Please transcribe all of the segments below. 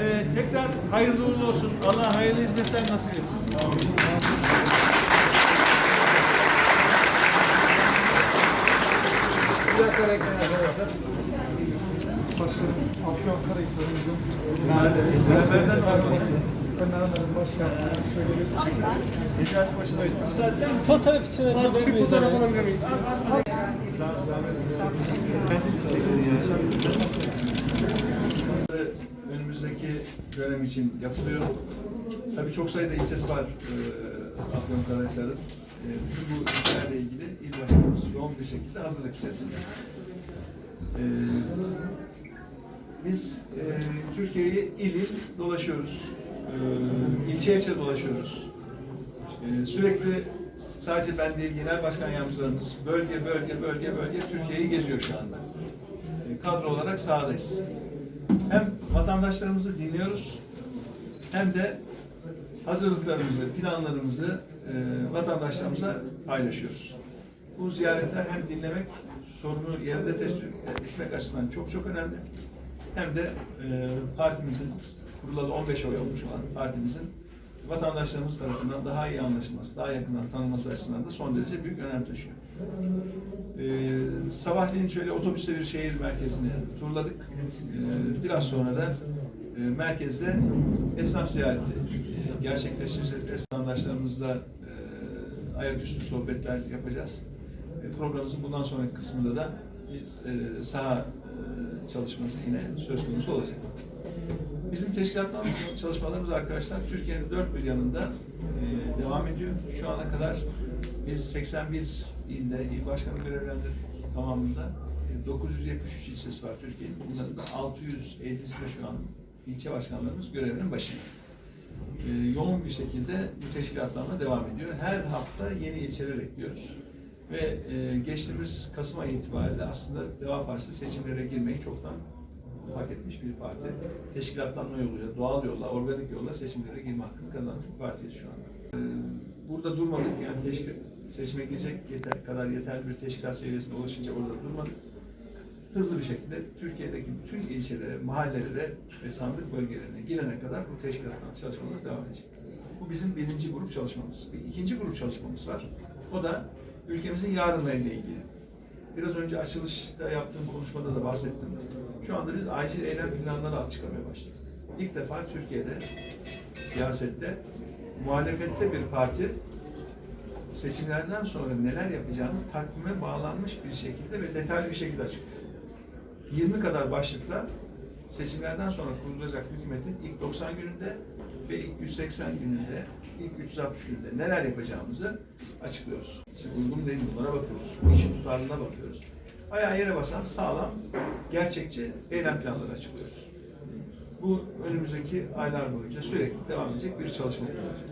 Evet, tekrar hayırlı uğurlu olsun. Allah hayırlı hizmetler nasip etsin. Fotoğraf için açabilir miyiz? fotoğraf alabilir miyiz? Önümüzdeki dönem için yapılıyor. Tabii çok sayıda ilçesi var e, Afyonkarahisar'ın. E, bütün bu ilçelerle ilgili il başkanımız yoğun bir şekilde hazırlık içerisinde. E, biz e, Türkiye'yi il il dolaşıyoruz. E, ilçe ilçe dolaşıyoruz. E, sürekli sadece ben değil genel başkan yardımcılarımız bölge bölge bölge bölge Türkiye'yi geziyor şu anda. E, kadro olarak sahadayız hem vatandaşlarımızı dinliyoruz hem de hazırlıklarımızı, planlarımızı e, vatandaşlarımıza paylaşıyoruz. Bu ziyaretler hem dinlemek, sorunu yerinde tespit etmek açısından çok çok önemli. Hem de e, partimizin, kurulalı 15 oy olmuş olan partimizin vatandaşlarımız tarafından daha iyi anlaşılması, daha yakından tanınması açısından da son derece büyük önem taşıyor. Ee, sabahleyin şöyle otobüste bir şehir merkezini turladık. Ee, biraz sonra da e, merkezde esnaf ziyareti gerçekleştireceğiz. Esnaflaşlarımızla e, ayaküstü sohbetler yapacağız. E, programımızın bundan sonraki kısmında da bir e, saha e, çalışması yine söz konusu olacak. Bizim teşkilatlarımız çalışmalarımız arkadaşlar Türkiye'nin dört bir yanında e, devam ediyor. Şu ana kadar biz 81 ilde il başkanı görevlendirdik tamamında. E, 973 ilçesi var Türkiye'nin. Bunların da 650'si de şu an ilçe başkanlarımız görevinin başında. E, yoğun bir şekilde bu teşkilatlarla devam ediyor. Her hafta yeni ilçeler ekliyoruz. Ve e, geçtiğimiz Kasım ayı itibariyle aslında Deva Partisi seçimlere girmeyi çoktan hak etmiş bir parti. Teşkilatlanma yoluyla, doğal yolla, organik yolla seçimlere girme hakkını kazanmış bir partiyiz şu anda. Ee, Burada durmadık yani teşkil, seçime girecek yeter, kadar yeterli bir teşkilat seviyesine ulaşınca orada durmadık. Hızlı bir şekilde Türkiye'deki bütün ilçelere, mahallelere ve sandık bölgelerine girene kadar bu teşkilatlan çalışmalar devam edecek. Bu bizim birinci grup çalışmamız. Bir ikinci grup çalışmamız var. O da ülkemizin yarınlarıyla ilgili. Biraz önce açılışta yaptığım konuşmada da bahsettim. Şu anda biz acil eylem planları açıklamaya başladık. İlk defa Türkiye'de siyasette muhalefette bir parti seçimlerden sonra neler yapacağını takvime bağlanmış bir şekilde ve detaylı bir şekilde açıklıyor. 20 kadar başlıkla seçimlerden sonra kurulacak hükümetin ilk 90 gününde ve ilk 180 gününde, ilk 360 gününde neler yapacağımızı açıklıyoruz. İşte uygun değil? Bunlara bakıyoruz. İş tutarlılığına bakıyoruz. Ayağı yere basan sağlam, gerçekçi eylem planları açıklıyoruz. Bu önümüzdeki aylar boyunca sürekli devam edecek bir çalışma olacak.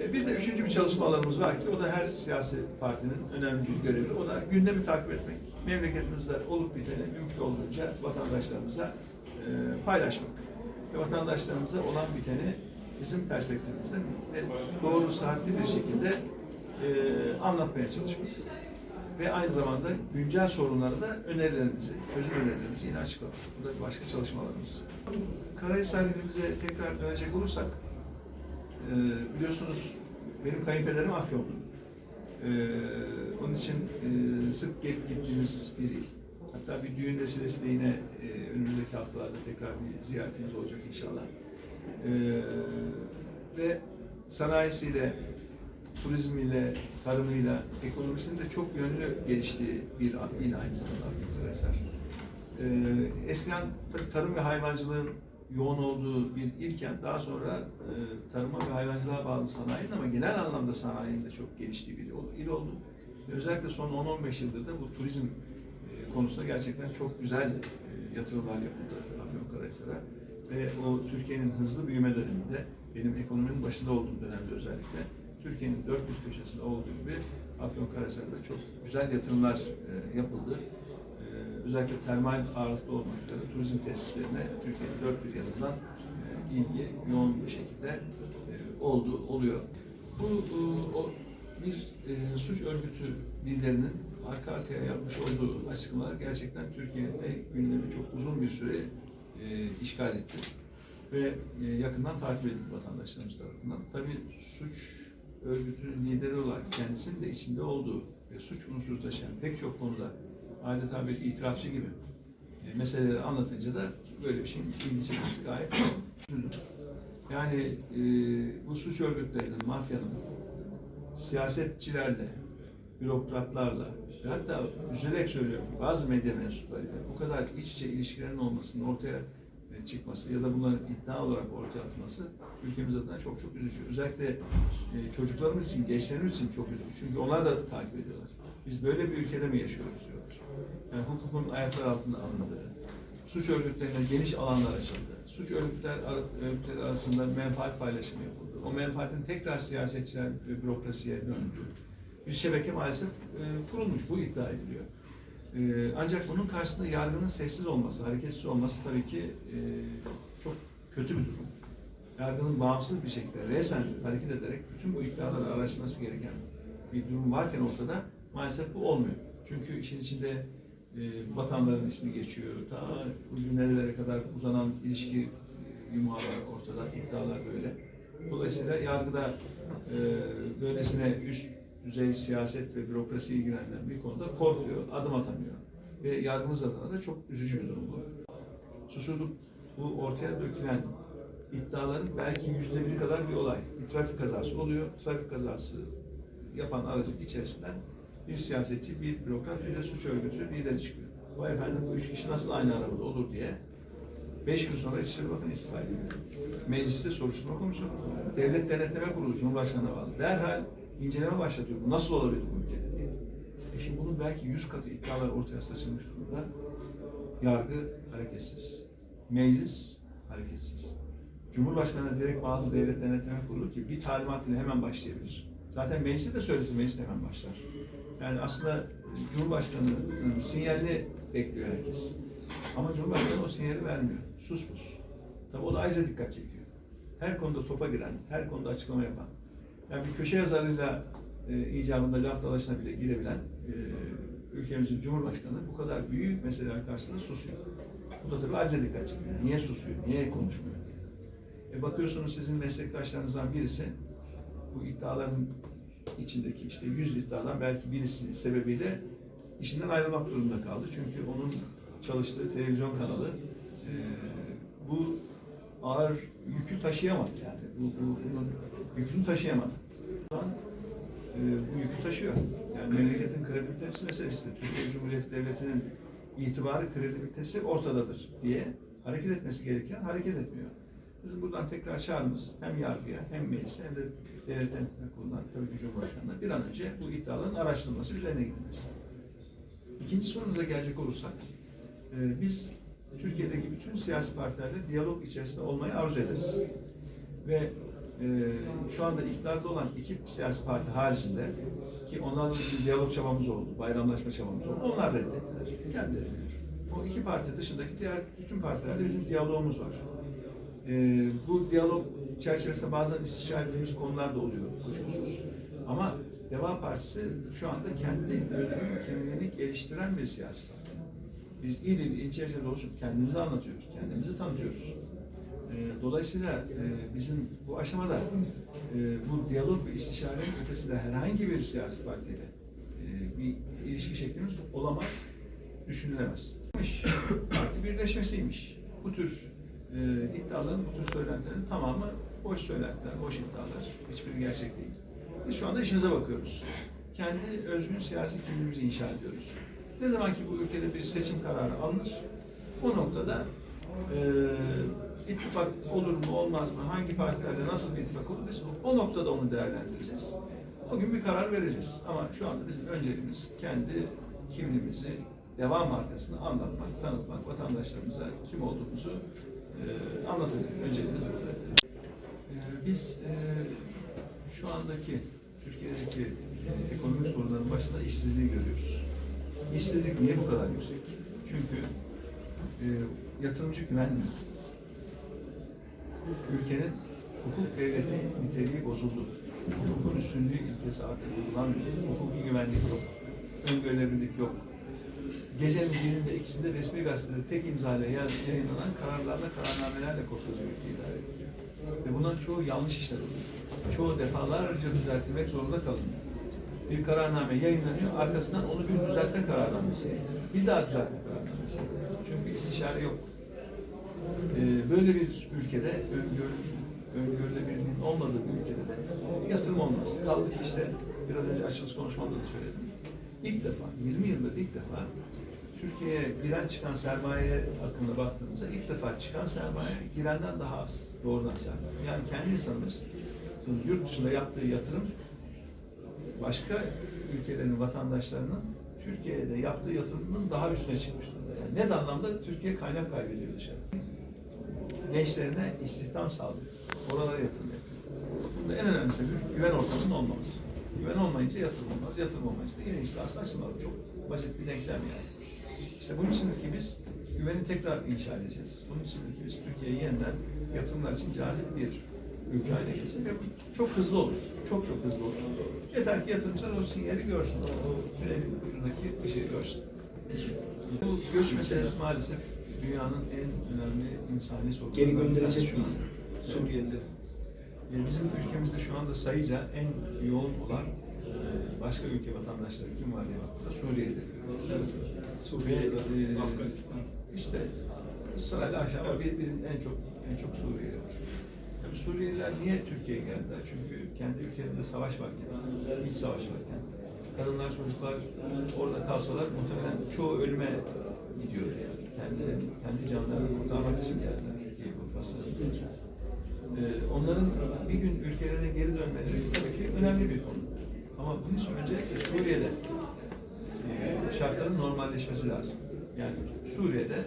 Ee, Bir de üçüncü bir çalışma alanımız var ki o da her siyasi partinin önemli bir görevi. O da gündemi takip etmek. Memleketimizde olup biteni mümkün olduğunca vatandaşlarımıza e, paylaşmak. Ve vatandaşlarımıza olan biteni bizim perspektifimizden ve doğru saatli bir şekilde e, anlatmaya çalışmak. Ve aynı zamanda güncel sorunları da önerilerimizi, çözüm önerilerimizi yine açıklamak. Bu da başka çalışmalarımız. Karahisar ilimize tekrar dönecek olursak, ee, biliyorsunuz benim kayınpederim Afyonlu. Ee, onun için e, sık gelip gittiğimiz bir il. Hatta bir düğün vesilesiyle yine e, önümüzdeki haftalarda tekrar bir ziyaretimiz olacak inşallah. Ee, ve sanayisiyle, turizmiyle, tarımıyla, ekonomisinin de çok yönlü geliştiği bir il aynı zamanda Afyonkarahisar. Ee, eskiden tarım ve hayvancılığın yoğun olduğu bir ilken daha sonra e, tarıma ve hayvancılığa bağlı sanayinin ama genel anlamda sanayinin de çok geliştiği bir il- oldu. Özellikle son 10-15 yıldır da bu turizm e, konusunda gerçekten çok güzel e, yatırımlar yapıldı Afyonkarahisar'a. Ve o Türkiye'nin hızlı büyüme döneminde, benim ekonominin başında olduğum dönemde özellikle, Türkiye'nin dört bir köşesinde olduğu gibi Afyonkarahisar'da çok güzel yatırımlar e, yapıldı. Ee, özellikle termal ağırlıklı olmak üzere turizm tesislerine Türkiye'nin dört bir yanından e, ilgi yoğun bir şekilde e, oldu, oluyor. Bu e, o, bir e, suç örgütü liderinin arka arkaya yapmış olduğu açıklamalar gerçekten Türkiye'de gündemi çok uzun bir süre e, işgal etti. ve e, yakından takip edildi vatandaşlarımız tarafından. Tabii suç örgütünün lideri olarak kendisinin de içinde olduğu ve suç unsuru taşıyan pek çok konuda adeta bir itirafçı gibi e, meseleleri anlatınca da böyle bir şeyin ilgi çekmesi gayet. Yani e, bu suç örgütlerinin, mafyanın siyasetçilerle, bürokratlarla ve hatta üzülerek söylüyorum bazı medya mensuplarıyla bu kadar iç içe ilişkilerin olmasının ortaya e, çıkması ya da bunların iddia olarak ortaya atılması ülkemiz adına çok çok üzücü. Özellikle e, çocuklarımız için, gençlerimiz için çok üzücü. Çünkü onlar da takip ediyorlar. Biz böyle bir ülkede mi yaşıyoruz diyorlar. Yani hukukun ayaklar altında alındığı, suç örgütlerine geniş alanlar açıldı. Suç örgütler örgütleri arasında menfaat paylaşımı yapıldı. O menfaatin tekrar siyasetçiler ve bürokrasiye döndü. Bir şebeke maalesef e, kurulmuş. Bu iddia ediliyor. E, ancak bunun karşısında yargının sessiz olması, hareketsiz olması tabii ki e, çok kötü bir durum. Yargının bağımsız bir şekilde resen hareket ederek bütün bu iddiaları araştırması gereken bir durum varken ortada maalesef bu olmuyor. Çünkü işin içinde bakanların ismi geçiyor. Ta bugün nerelere kadar uzanan ilişki yumağı ortada, iddialar böyle. Dolayısıyla yargıda e, böylesine üst düzey siyaset ve bürokrasi ilgilenen bir konuda korkuyor, adım atamıyor. Ve yargımız adına da çok üzücü bir durum bu. Susurluk bu ortaya dökülen iddiaların belki yüzde biri kadar bir olay. Bir trafik kazası oluyor. Trafik kazası yapan aracın içerisinden bir siyasetçi, bir bürokrat, bir de suç örgütü lideri çıkıyor. Vay efendim bu üç kişi nasıl aynı arabada olur diye. Beş gün sonra İçişleri Bakanı istifa ediyor. Mecliste soruşturma komisyonu, Devlet Denetleme Kurulu, Cumhurbaşkanı'na bağlı. Derhal inceleme başlatıyor. Bu nasıl olabilir bu ülkede diye. E şimdi bunun belki yüz katı iddialar ortaya saçılmış durumda. Yargı hareketsiz. Meclis hareketsiz. Cumhurbaşkanı'na direkt bağlı Devlet Denetleme Kurulu ki bir talimat ile hemen başlayabilir. Zaten mecliste de söylesin meclis de hemen başlar. Yani aslında Cumhurbaşkanı'nın sinyalini bekliyor herkes. Ama Cumhurbaşkanı o sinyali vermiyor. Sus pus. Tabi o da ayrıca dikkat çekiyor. Her konuda topa giren, her konuda açıklama yapan, yani bir köşe yazarıyla e, icabında laf dalaşına bile girebilen e, ülkemizin Cumhurbaşkanı bu kadar büyük meseleler karşısında susuyor. Bu da tabii ayrıca dikkat çekiyor. Niye susuyor, niye konuşmuyor. E bakıyorsunuz sizin meslektaşlarınızdan birisi bu iddiaların içindeki işte yüz iddiadan belki birisi sebebiyle işinden ayrılmak durumunda kaldı. Çünkü onun çalıştığı televizyon kanalı e, ağır yükü taşıyamadı yani. Bu, bu bunun yükünü taşıyamadı. Şu an e, bu yükü taşıyor. Yani memleketin kredibilitesi meselesi. Türkiye Cumhuriyeti Devleti'nin itibarı, kredibilitesi ortadadır diye hareket etmesi gereken hareket etmiyor. Bizim buradan tekrar çağrımız hem yargıya hem meclise hem de devlet denetleme kurulundan tabii ki Cumhurbaşkanı'na bir an önce bu iddiaların araştırılması üzerine gidilmesi. İkinci sorumuza gelecek olursak, e, biz Türkiye'deki bütün siyasi partilerle diyalog içerisinde olmayı arzu ederiz. Ve e, şu anda iktidarda olan iki siyasi parti haricinde ki onlarla bir diyalog çabamız oldu, bayramlaşma çabamız oldu. Onlar reddettiler. Kendileri. O iki parti dışındaki diğer bütün partilerle bizim diyalogumuz var. E, bu diyalog çerçevesinde bazen istişare ettiğimiz konular da oluyor kuşkusuz. Ama Deva Partisi şu anda kendi kimliğini geliştiren bir siyasi parti. Biz il il ilçe ilçe dolaşıp kendimizi anlatıyoruz, kendimizi tanıtıyoruz. E, dolayısıyla e, bizim bu aşamada e, bu diyalog ve istişarenin ötesinde herhangi bir siyasi partiyle e, bir ilişki şeklimiz olamaz, düşünülemez. Parti birleşmesiymiş. Bu tür iddiaların, bu tür söylentilerin tamamı boş söylentiler, boş iddialar. Hiçbiri gerçek değil. Biz şu anda işimize bakıyoruz. Kendi özgün siyasi kimliğimizi inşa ediyoruz. Ne zaman ki bu ülkede bir seçim kararı alınır, o noktada e, ittifak olur mu olmaz mı, hangi partilerle nasıl bir ittifak olur biz o noktada onu değerlendireceğiz. O gün bir karar vereceğiz. Ama şu anda bizim önceliğimiz kendi kimliğimizi, devam markasını anlatmak, tanıtmak, vatandaşlarımıza kim olduğumuzu e, anlatabilmek. Önceliğimiz burada. E, biz e, şu andaki Türkiye'deki e, ekonomik sorunların başında işsizliği görüyoruz. İşsizlik niye bu kadar yüksek? Çünkü e, yatırımcı güvenmiyor. Ülkenin hukuk devleti niteliği bozuldu. Hukukun üstünlüğü ilkesi artık uygulanmıyor. Hukuki güvenlik yok. Öngörülebilirlik yok. gecenin birinde ikisinde resmi gazetede tek imzayla yay- yayınlanan kararlarla, kararnamelerle koskoca ülkeyi idare ediyor. Ve bunların çoğu yanlış işler oluyor. Çoğu defalarca düzeltilmek zorunda kalınıyor. Bir kararname yayınlanıyor, arkasından onu bir düzeltme kararnamesi. Bir daha düzeltme kararnamesi. Çünkü istişare yok. Ee, böyle bir ülkede öngör, öngörülebilirliğin olmadığı bir ülkede de yatırım olmaz. Kaldı ki işte biraz önce açılış konuşmamda da söyledim. İlk defa, 20 yıldır ilk defa Türkiye'ye giren çıkan sermaye akımına baktığımızda ilk defa çıkan sermaye girenden daha az. Doğrudan sermaye. Yani kendi insanımız yurt dışında yaptığı yatırım başka ülkelerin vatandaşlarının Türkiye'de yaptığı yatırımın daha üstüne çıkmış durumda. Yani net anlamda Türkiye kaynak kaybediyor dışarı. Gençlerine istihdam sağlıyor. Oralara yatırım yapıyor. Bunda en önemli sebebi güven ortamının olmaması. Güven olmayınca yatırım olmaz. Yatırım olmayınca da yeni iş sahası açılmaz. Çok basit bir denklem yani. İşte bunun içindir ki biz güveni tekrar inşa edeceğiz. Bunun içindir ki biz Türkiye'yi yeniden yatırımlar için cazip bir ülke haline bu çok hızlı olur. Çok çok hızlı olur. Yeter ki yatırımcılar o sinyali görsün. O tünelin ucundaki ışığı görsün. Bu göç meselesi maalesef dünyanın en önemli insani sorunlarından Geri bir gönderecek şu anda. Suriyelileri? Yani bizim ülkemizde şu anda sayıca en yoğun olan e, başka ülke vatandaşları kim var diye baktığımızda Suriyeli. Suriye, Ve, e, Afganistan. İşte sırayla aşağı birbirinin en çok en çok Suriyeli var. Tabii Suriyeliler niye Türkiye'ye geldiler? Çünkü kendi ülkelerinde savaş varken, iç savaş varken, kadınlar, çocuklar orada kalsalar muhtemelen çoğu ölüme gidiyor yani. Kendi, kendi canlarını kurtarmak için geldiler Türkiye'ye bu baskıları. Ee, onların bir gün ülkelerine geri dönmeleri tabii ki önemli bir konu. Ama bunun için öncelikle Suriye'de e, şartların normalleşmesi lazım. Yani Suriye'de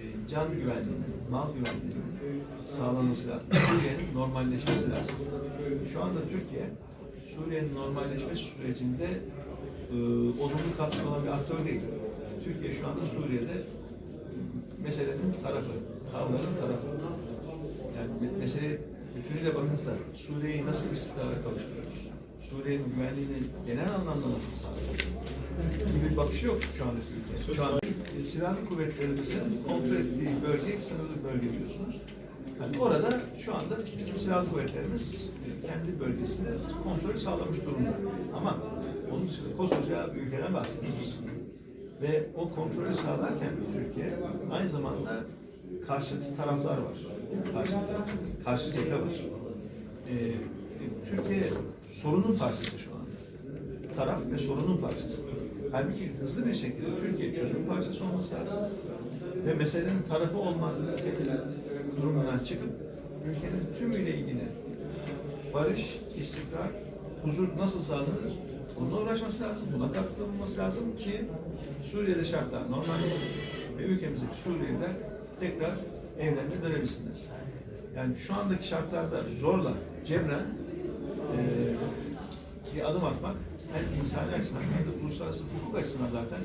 e, can güvenliğinin, mal güvenliğinin sağlanması lazım. Suriye'nin normalleşmesi lazım. Şu anda Türkiye, Suriye'nin normalleşme sürecinde e, olumlu katkı olan bir aktör değil. Türkiye şu anda Suriye'de meselenin tarafı, kavganın tarafı. Yani me- mesele bütünüyle bakıp da Suriye'yi nasıl istikrara kavuşturuyoruz? Suriye'nin güvenliğini genel anlamda nasıl? Gibi bir bakışı yok şu anda Türkiye. Şu an silahlı kuvvetlerimizin kontrol ettiği bölge sınırlı bölge biliyorsunuz. Yani orada şu anda bizim silahlı kuvvetlerimiz kendi bölgesinde kontrolü sağlamış durumda. Ama onun dışında koskoca bir ülkeden bahsediyoruz. Ve o kontrolü sağlarken Türkiye aynı zamanda karşıtı taraflar var. Karşı, karşı cephe var. Ee, Türkiye sorunun parçası şu anda. Taraf ve sorunun parçası. Halbuki hızlı bir şekilde Türkiye çözüm parçası olması lazım. Ve meselenin tarafı olma durumundan çıkıp ülkenin tümüyle ilgili barış, istikrar, huzur nasıl sağlanır? Bununla uğraşması lazım, buna katkıda lazım ki Suriye'de şartlar normalleşsin ve ülkemizdeki Suriyeliler tekrar evlerine dönebilsinler. Yani şu andaki şartlarda zorla, cebren eee, bir adım atmak hem insani açıdan hem de uluslararası hukuk açısından zaten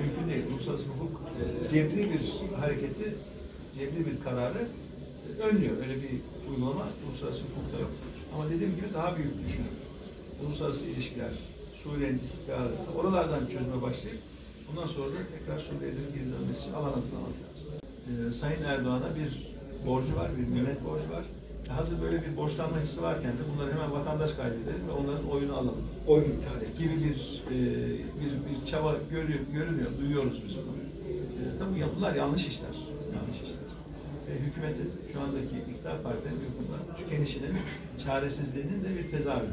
mümkün değil. Uluslararası hukuk eee, cebri bir hareketi, cebri bir kararı e, önlüyor. Öyle bir uygulama uluslararası hukukta yok. Ama dediğim gibi daha büyük düşünün. Uluslararası ilişkiler, Suriye'nin istikrarı, oralardan çözüme başlayıp bundan sonra da tekrar Suriyelilerin geri dönmesi alan hazırlamak lazım. Ee, Sayın Erdoğan'a bir borcu var, bir millet borcu var. Hazır böyle bir borçlanma hissi varken de bunları hemen vatandaş kaydedelim ve onların oyunu alalım Oy iptal et. gibi bir e, bir, bir çaba görüyor, görünüyor, duyuyoruz biz bunu. E, tabii bunlar yanlış işler, yanlış işler. E, hükümetin, şu andaki iktidar partilerinin hükümetin tükenişinin, çaresizliğinin de bir tezahürü.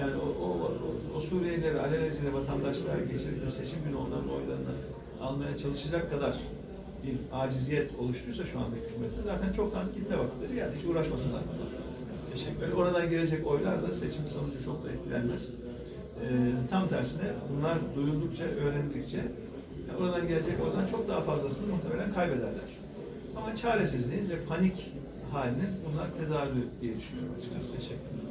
Yani o, o, o, o Suriyelileri, alelacele vatandaşlar geçirip seçim günü onların oylarını almaya çalışacak kadar bir aciziyet oluştuysa şu andaki hükümette zaten çoktan gitme vaktileri yani hiç uğraşmasınlar. Teşekkür. Oradan gelecek oylar da seçim sonucu çok da etkilenmez. Ee, tam tersine bunlar duyuldukça, öğrendikçe yani oradan gelecek oydan çok daha fazlasını muhtemelen kaybederler. Ama çaresizliğin ve panik halinin bunlar tezahürü diye düşünüyorum açıkçası. Teşekkür ederim.